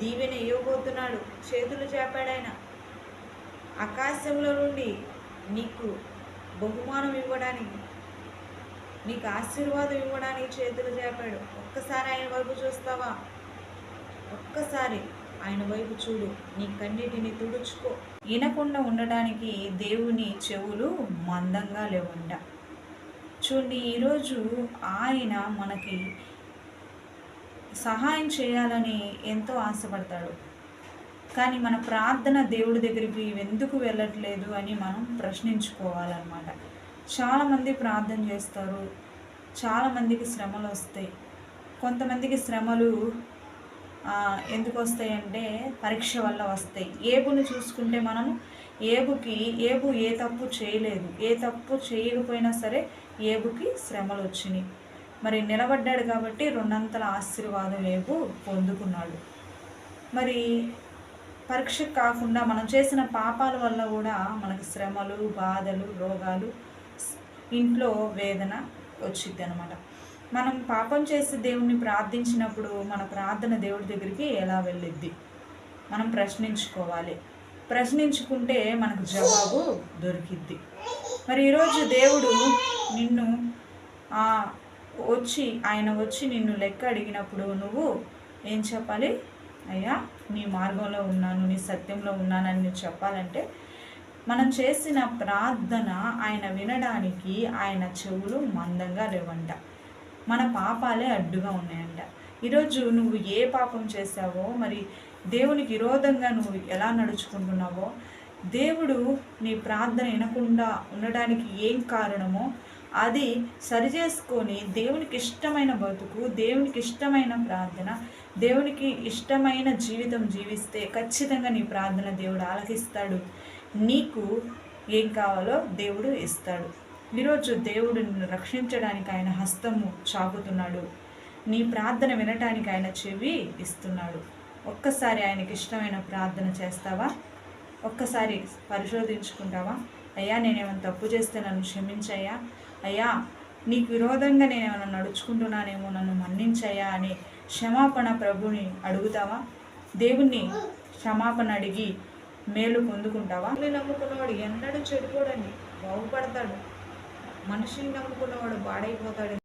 దీవెన ఇవ్వబోతున్నాడు. చేతులు చేపాడాయన. ఆకాశంలో నుండి నీకు బహుమానం ఇవ్వడానికి నీకు ఆశీర్వాదం ఇవ్వడానికి చేతులు చేపాడు. ఒక్కసారి ఆయన వైపు చూస్తావా? ఒక్కసారి ఆయన వైపు చూడు. నీ కన్నిటిని తుడుచుకో. వినకుండా ఉండడానికి దేవుని చెవులు మందంగా లేవుండ చూడండి ఈరోజు ఆయన మనకి సహాయం చేయాలని ఎంతో ఆశపడతాడు. కానీ మన ప్రార్థన దేవుడి దగ్గరికి ఎందుకు వెళ్ళట్లేదు అని మనం ప్రశ్నించుకోవాలన్నమాట. చాలామంది ప్రార్థన చేస్తారు. చాలామందికి శ్రమలు వస్తాయి. కొంతమందికి శ్రమలు ఎందుకు వస్తాయంటే పరీక్ష వల్ల వస్తాయి. ఏబుని చూసుకుంటే మనం ఏబుకి ఏబు ఏ తప్పు చేయలేదు. ఏ తప్పు చేయకపోయినా సరే ఏబుకి శ్రమలు వచ్చినాయి. మరి నిలబడ్డాడు కాబట్టి రెండంతల ఆశీర్వాదం వైపు పొందుకున్నాడు. మరి పరీక్ష కాకుండా మనం చేసిన పాపాల వల్ల కూడా మనకి శ్రమలు బాధలు రోగాలు ఇంట్లో వేదన వచ్చింది అనమాట మనం పాపం చేసి దేవుణ్ణి ప్రార్థించినప్పుడు మన ప్రార్థన దేవుడి దగ్గరికి ఎలా వెళ్ళిద్ది? మనం ప్రశ్నించుకోవాలి. ప్రశ్నించుకుంటే మనకు జవాబు దొరికిద్ది. మరి ఈరోజు దేవుడు నిన్ను ఆ, వచ్చి ఆయన వచ్చి నిన్ను లెక్క అడిగినప్పుడు నువ్వు ఏం చెప్పాలి? అయ్యా నీ మార్గంలో ఉన్నాను నీ సత్యంలో ఉన్నానని నువ్వు చెప్పాలంటే మనం చేసిన ప్రార్థన ఆయన వినడానికి ఆయన చెవులు మందంగా లేవంట. మన పాపాలే అడ్డుగా ఉన్నాయంట. ఈరోజు నువ్వు ఏ పాపం చేసావో మరి దేవునికి విరోధంగా నువ్వు ఎలా నడుచుకుంటున్నావో దేవుడు నీ ప్రార్థన వినకుండా ఉండడానికి ఏం కారణమో అది సరిచేసుకొని దేవునికి ఇష్టమైన బతుకు దేవునికి ఇష్టమైన ప్రార్థన దేవునికి ఇష్టమైన జీవితం జీవిస్తే ఖచ్చితంగా నీ ప్రార్థన దేవుడు ఆలకిస్తాడు. నీకు ఏం కావాలో దేవుడు ఇస్తాడు. ఈరోజు దేవుడు నిన్ను రక్షించడానికి ఆయన హస్తము చాపుతున్నాడు. నీ ప్రార్థన వినటానికి ఆయన చెవి ఇస్తున్నాడు. ఒక్కసారి ఆయనకి ఇష్టమైన ప్రార్థన చేస్తావా? ఒక్కసారి పరిశోధించుకుంటావా? అయ్యా నేనేమైనా తప్పు చేస్తే నన్ను క్షమించయ్యా? అయ్యా నీకు విరోధంగా నేను ఏమైనా నడుచుకుంటున్నానేమో నన్ను మన్నించయ్యా అని క్షమాపణ ప్రభుని అడుగుతావా? దేవుణ్ణి క్షమాపణ అడిగి మేలు పొందుకుంటావా? నమ్ముకున్నవాడు ఎన్నడూ చెడిపోడని బాగుపడతాడు. మనిషిని నమ్ముకున్నవాడు పాడైపోతాడు.